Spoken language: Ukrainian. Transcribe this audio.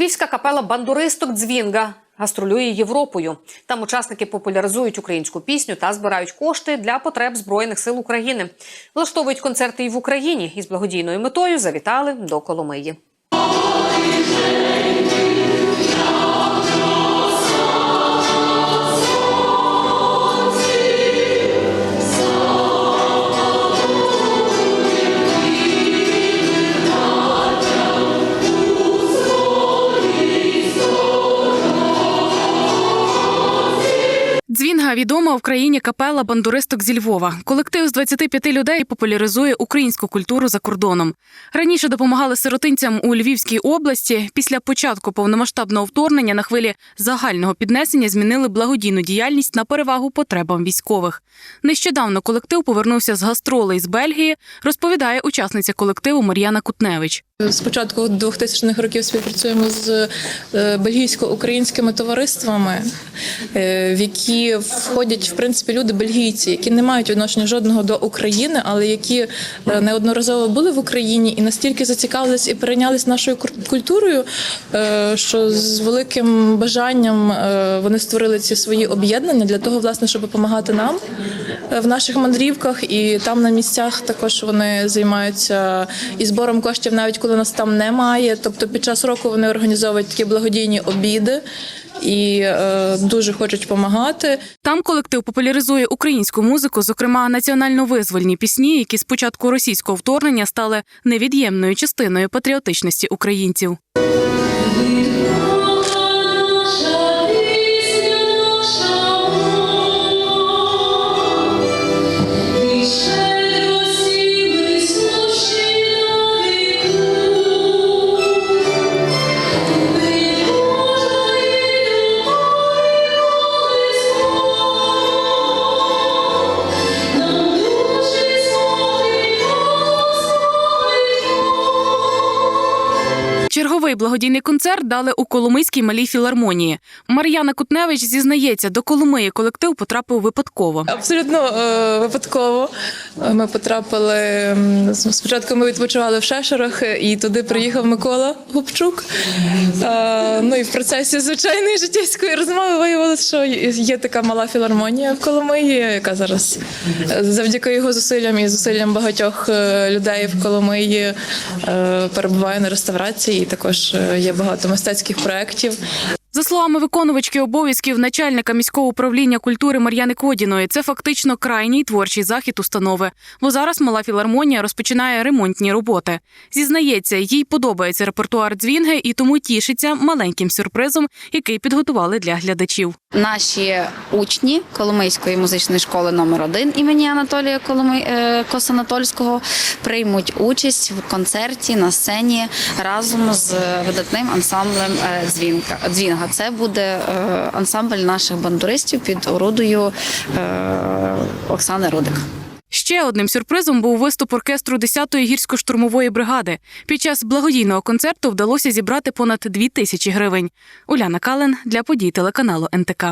Львівська капела бандуристок Дзвінга гастролює Європою. Там учасники популяризують українську пісню та збирають кошти для потреб збройних сил України. Влаштовують концерти і в Україні і з благодійною метою завітали до Коломиї. Дзвінга відома в країні капела бандуристок зі Львова. Колектив з 25 людей популяризує українську культуру за кордоном. Раніше допомагали сиротинцям у Львівській області. Після початку повномасштабного вторгнення на хвилі загального піднесення змінили благодійну діяльність на перевагу потребам військових. Нещодавно колектив повернувся з гастролей з Бельгії, розповідає учасниця колективу Мар'яна Кутневич. З початку 2000-х років співпрацюємо з е, бельгійсько-українськими товариствами, е, в які входять в принципі люди бельгійці, які не мають відношення жодного до України, але які е, неодноразово були в Україні і настільки зацікавились і перейнялись нашою культурою, що з великим бажанням вони створили ці свої об'єднання для того, власне, щоб допомагати нам в наших мандрівках, і там на місцях також вони займаються і збором коштів, навіть коли нас там немає. Тобто під час року вони організовують такі благодійні обіди і е, дуже хочуть допомагати. Там колектив популяризує українську музику, зокрема національно-визвольні пісні, які з початку російського вторгнення стали невід'ємною частиною патріотичності українців. Черговий благодійний концерт дали у Коломийській малій філармонії. Мар'яна Кутневич зізнається, до Коломиї колектив потрапив випадково. Абсолютно е, випадково. Ми потрапили спочатку. Ми відпочивали в Шешерах, і туди приїхав Микола Губчук. Е, Ну і в процесі звичайної життєвської розмови виявилося, що є така мала філармонія в Коломиї, яка зараз е, завдяки його зусиллям і зусиллям багатьох е, людей в Коломиї е, перебуває на реставрації. І також є багато мистецьких проєктів. За словами виконувачки обов'язків начальника міського управління культури Мар'яни Кодіної, це фактично крайній творчий захід установи. Бо зараз мала філармонія розпочинає ремонтні роботи. Зізнається, їй подобається репертуар дзвінги і тому тішиться маленьким сюрпризом, який підготували для глядачів. Наші учні Коломийської музичної школи номер 1 імені Анатолія Коломи... е, Косанатольського приймуть участь в концерті на сцені разом з видатним ансамблем е, Дзвінка. Дзвінга. Це буде е, ансамбль наших бандуристів під орудою е, Оксани Рудик. Ще одним сюрпризом був виступ оркестру 10-ї гірсько-штурмової бригади. Під час благодійного концерту вдалося зібрати понад дві тисячі гривень. Уляна Кален для подій телеканалу НТК.